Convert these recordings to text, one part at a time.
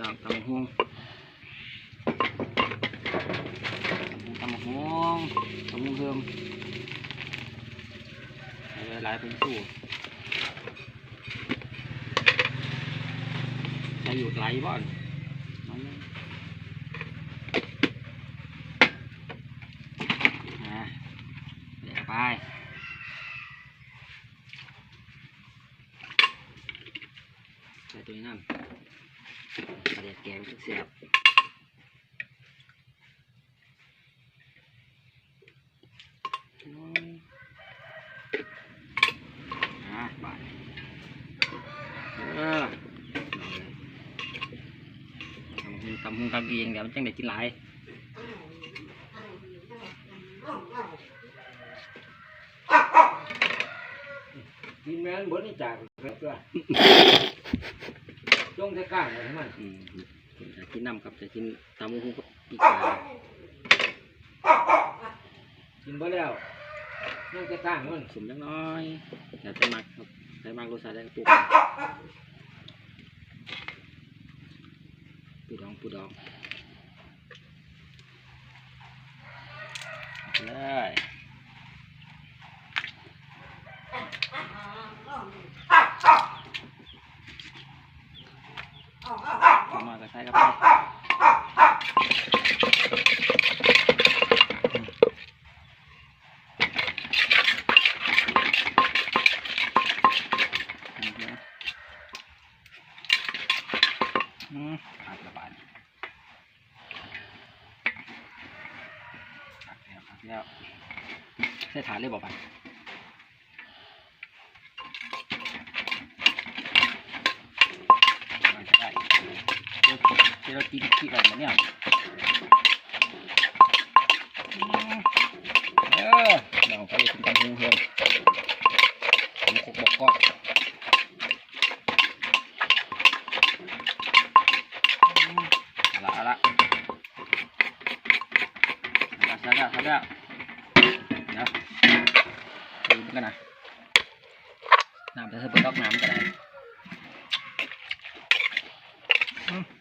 ลองตำบัวงตำบักฮวงตำบักฮวงเพิ่มเอาหลายเป็นสู้ใช้อยู่ไกลบ่อนน้อยนึงนะเดี๋ยวไปใส่ตัวนี้นั่น กระเดียดแกงเสียบน้อยอ่ะบาดเออตำหุงตำหุงตำเองเดี๋ยวมันจังได้กินหลาย กินแม่นบนนี่จากเพื่อจ งจะกล้างไว้ให้มันอืมจะกินน้ำกับจะกินตำหุ้งกับปีกากินบ่แล้วจงจะกล้างมันสมจังน้อยเดี๋ยวจะมักครับใส่มักรสชาติได้ปลูกปูดองปูดองเลยเอามาก็ ใส่กับไปอืมขาดระบาดขาดแล้วขาดแล้วใส่ฐานเลยบอกไป 제가 디디티가 뭐냐 nào cái chúng ta hương hương một cục bọc con lạ lạ. Lạ sao ra sao ra nhá. Cái này. Làm thế hơi bớt tóc làm cái này.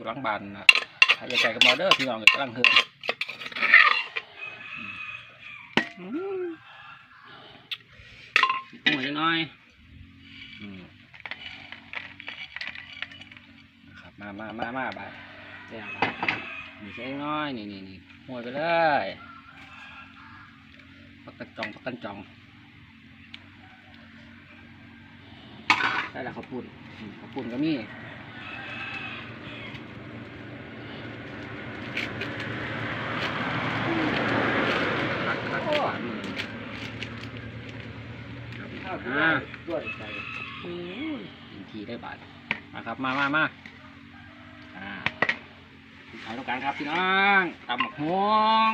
อยู่หลังบ้านนะถ้าอยากไก่กับมาเด้อพี่น้องก็กำลังเฮืออืมปรุงหน่อยจังหน่อยอืมครับมามามามาบายเดี๋ยวบายนี่ใช้น้อยนี่นี่นี่หวยไปเลยปักกันจองปักกันจองได้แล้วข้าวปุ้นอืมข้าวปุ้นก็มี ผักผักหวานมือข้าวอ่าด้วยใส่กินทีได้บาทมาครับมามามาอ่าขายต้องการครับพี่น้องตำหมกฮวง